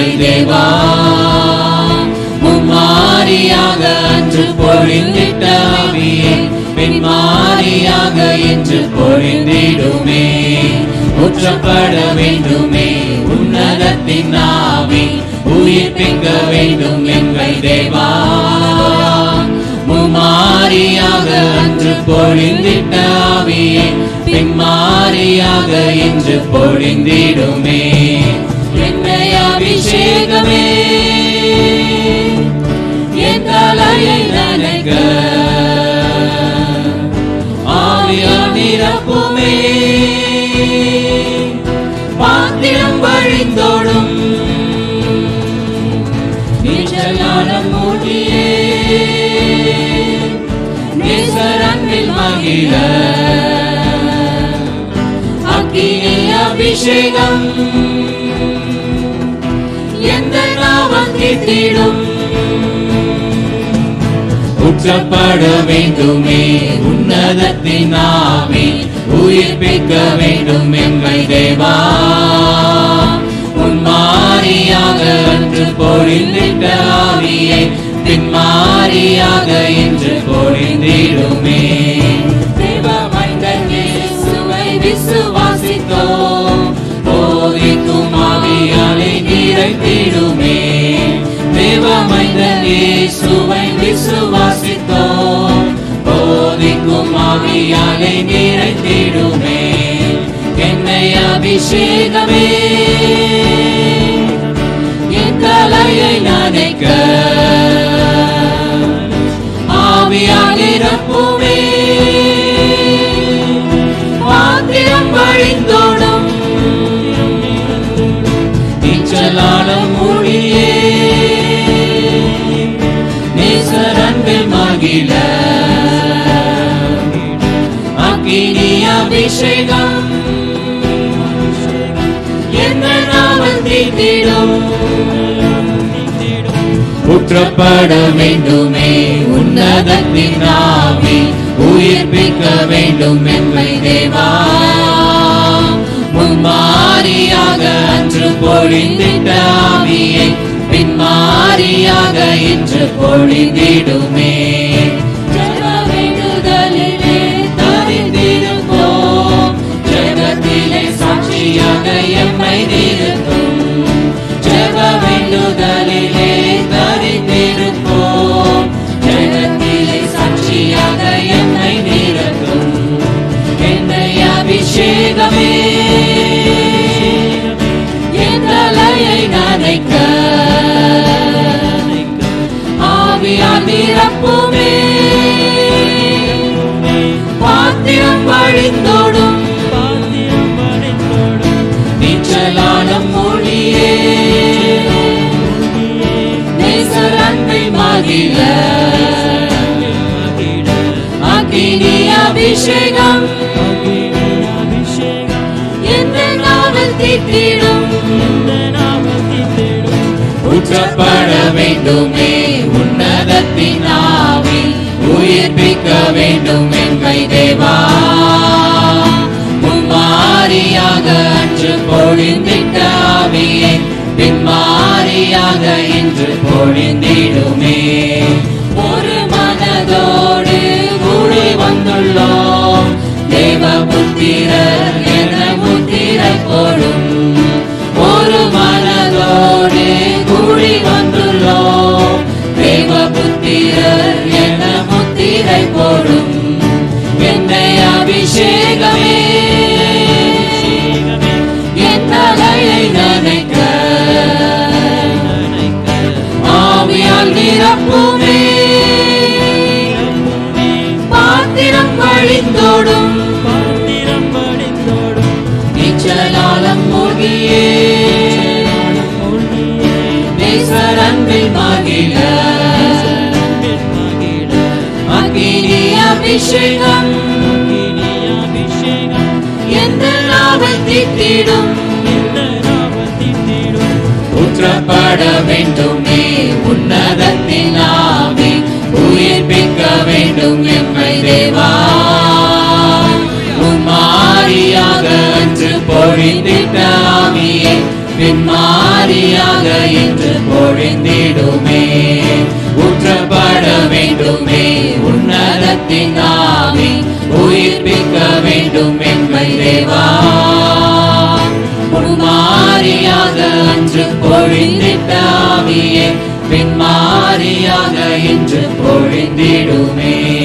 கிருபை தேவா. மும்மாரியாக அன்று பொழிந்திட்ட ஆவியே பின்மாரியாக என்று பொழிந்திடுமே. ஊற்றப்பட வேண்டுமே உன்னதத்தின் ஆவி உயிர்ப்பிக்க வேண்டும் எங்கள் தேவா. மும்மாரியாக அன்று பொழிந்திட்ட ஆவியே பின்மாரியாக என்று பொழிந்திடுமே. அபிஷேகமே என் தலையை நனைக்க. ஆவியா நிரப்புமே. பாத்திரம் வழிந்தோடும். நீச்சலான மூடியே. நேசரன்பில் மகிழ. அக்கினி அபிஷேகம். நாவம் தீட்டிடும் வேண்டுமே உன்னதத்தின் ஆவி உயிர்ப்பிக்க வேண்டும் எம்மை தேவா. உன்மாரியாக அன்று பொழிந்திட்ட ஆவியை பின்மாரியாக இன்று பொழிந்திடுமே விசுவாசித்தோம் போதிக்கும் ஆவியாலே நிறைத்திடுமே என்னை அபிஷேகமே. என் தலையை நனைக்க ஆவியால் நிரப்புமே. பாத்திரம் வழிந்தோடும். நீச்சலா அபிஷேகம். என்ன நாவல் தீட்டிடும். ஊற்றப்பட வேண்டுமே உன்னதத்தின் ஆவி உயிர்ப்பிக்க வேண்டும் எம்மை தேவா. முன்மாரியாக அன்று பொழிந்திட்ட ஆவியை பின்மாரியாக இன்று பொழிந்திடுமே. எம்மை நிறுத்தும் ஜெப வேண்டுதலிலே தரித்திருப்போம் ஜெகத்திலே சாட்சியாக எம்மை நிறுத்தும் என்னை அபிஷேகமே என் தலையை நனைக்க ஆவியால் நிரப்புமே பாத்திரம் வழிந்தோடும் மகிழ அக்கினி அபிஷேகம் எந்த நாவல் தீட்டிடும்? ஊற்றப்பட வேண்டுமே உன்னதத்தின் ஆவி உயிர்ப்பிக்க வேண்டும் எம்மை தேவா மும்மாரியாக அன்று பொழிந்திட்ட ஆவியை பின்மாரியாக இன்று பொழிந்திடுமே. மனதோடு கூடி வந்துள்ளோம். தேவ புத்திரர் என முத்திரை போடும் ஒரு மனதோடு கூடி வந்துள்ளோம். தேவ புத்திரர் என முத்திரை போடும் என்னை அபிஷேகமே படைத்தோடும் பாத்திரம் படைத்தோடும் நீச்சலாலம் மூழ்கியே. நேசர் அன்பில் மகிழ அக்கினி அபிஷேகம். எந்த நாவல் தீட்டிடும் ஊற்றப்பட வேண்டுமே உன்னதத்தின் இன்று பொழிந்திடுமே. ஊற்றப்பட வேண்டுமே. உன்னதத்தின் ஆவி உயிர்ப்பிக்க வேண்டும் எங்கள் தேவா. முன்மாரியாக அன்று பொழிந்திட்டாவியே ஆவியே பின்மாரியாக இன்று பொழிந்திடுமே.